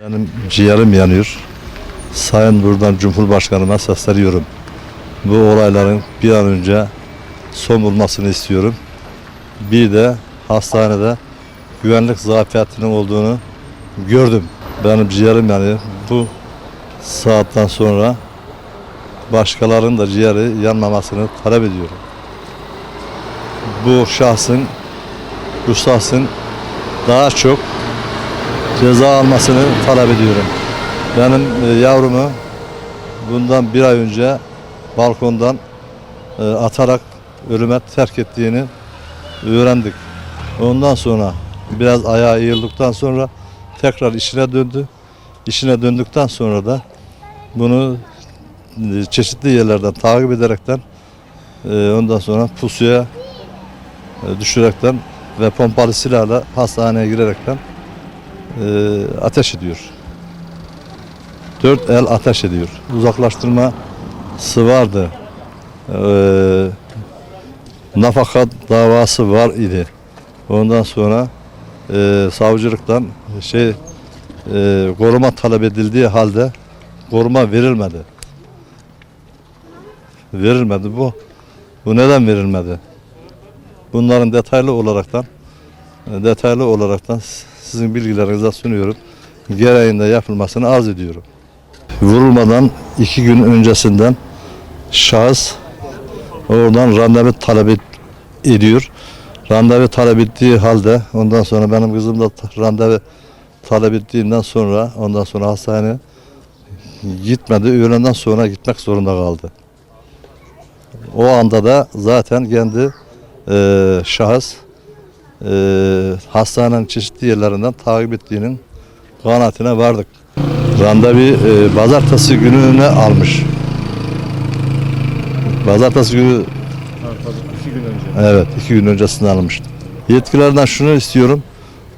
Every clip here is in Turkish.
Benim ciğerim yanıyor. Sayın buradan Cumhurbaşkanıma sesleniyorum. Bu olayların bir an önce son bulmasını istiyorum. Bir de hastanede güvenlik zafiyetinin olduğunu gördüm. Benim ciğerim yanıyor. Bu saatten sonra başkalarının da ciğeri yanmamasını talep ediyorum. Bu şahsın bu şahsın daha çok ceza almasını talep ediyorum. Benim e, yavrumu bundan bir ay önce balkondan e, atarak ölüme terk ettiğini öğrendik. Ondan sonra biraz ayağı yığıldıktan sonra tekrar işine döndü. İşine döndükten sonra da bunu e, çeşitli yerlerden takip ederekten e, ondan sonra pusuya e, düşürekten ve pompalı silahla hastaneye girerekten ateş ediyor. Dört el ateş ediyor. Uzaklaştırması vardı. E, nafaka davası var idi. Ondan sonra e, savcılıktan şey e, koruma talep edildiği halde koruma verilmedi. Verilmedi bu. Bu neden verilmedi? Bunların detaylı olaraktan detaylı olaraktan sizin bilgilerinize sunuyorum. Gereğinde yapılmasını arz ediyorum. Vurulmadan iki gün öncesinden şahıs oradan randevu talep ediyor. Randevu talep ettiği halde ondan sonra benim kızım da randevu talep ettiğinden sonra ondan sonra hastaneye gitmedi. Öğlenden sonra gitmek zorunda kaldı. O anda da zaten kendi eee şahıs eee hastanenin çeşitli yerlerinden takip ettiğinin kanaatine vardık. Randevu eee pazartesi gününe almış. Pazartesi günü iki gün önce. Evet, iki gün öncesinde almıştı. Yetkililerden şunu istiyorum.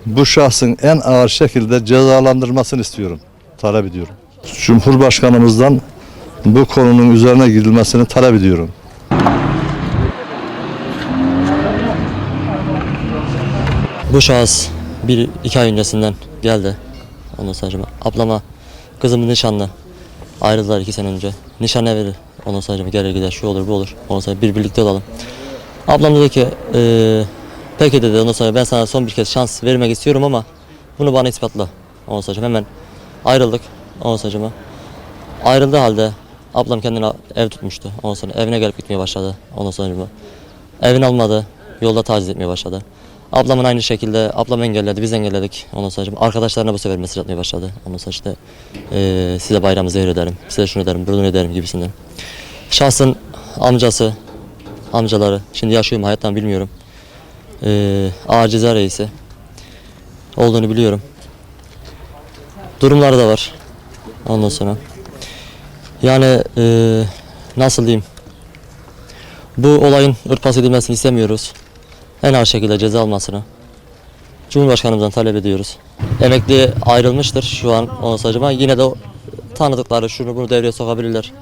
Bu şahsın en ağır şekilde cezalandırmasını istiyorum. Talep ediyorum. Cumhurbaşkanımızdan bu konunun üzerine gidilmesini talep ediyorum. Bu şahıs bir iki ay öncesinden geldi. Ondan sonra ablama kızımın nişanlı. Ayrıldılar iki sene önce. Nişan evi ondan sonra gelir gider şu olur bu olur. Ondan sonra bir birlikte olalım. Ablam dedi ki eee peki dedi ondan sonra ben sana son bir kez şans vermek istiyorum ama bunu bana ispatla. Ondan sonra hemen ayrıldık. Ondan sonra ayrıldığı halde ablam kendine ev tutmuştu. Ondan sonra evine gelip gitmeye başladı. Ondan sonra evini almadı. Yolda taciz etmeye başladı. Ablamın aynı şekilde ablam engelledi, biz engelledik. Ondan sonra arkadaşlarına bu sefer mesaj atmaya başladı. Ondan sonra işte eee, size bayramı zehir ederim, size şunu ederim, bunu ederim gibisinden. Şahsın amcası, amcaları, şimdi yaşıyor mu hayattan bilmiyorum. Ağır ceza reisi olduğunu biliyorum. Durumları da var. Ondan sonra. Yani eee, nasıl diyeyim? Bu olayın ırkpas edilmesini istemiyoruz en ağır şekilde ceza almasını Cumhurbaşkanımızdan talep ediyoruz. Emekli ayrılmıştır şu an sonra ama yine de tanıdıkları şunu bunu devreye sokabilirler.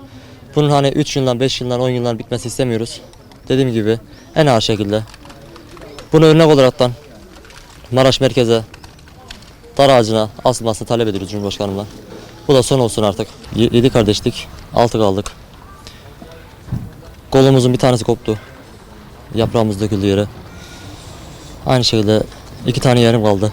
Bunun hani 3 yıldan 5 yıldan 10 yıldan bitmesi istemiyoruz. Dediğim gibi en ağır şekilde. Bunu örnek olaraktan Maraş merkeze dar ağacına asılmasını talep ediyoruz Cumhurbaşkanımdan. Bu da son olsun artık. 7 kardeşlik, 6 kaldık. Kolumuzun bir tanesi koptu. Yaprağımız döküldü yere. Aynı şekilde iki tane yerim kaldı.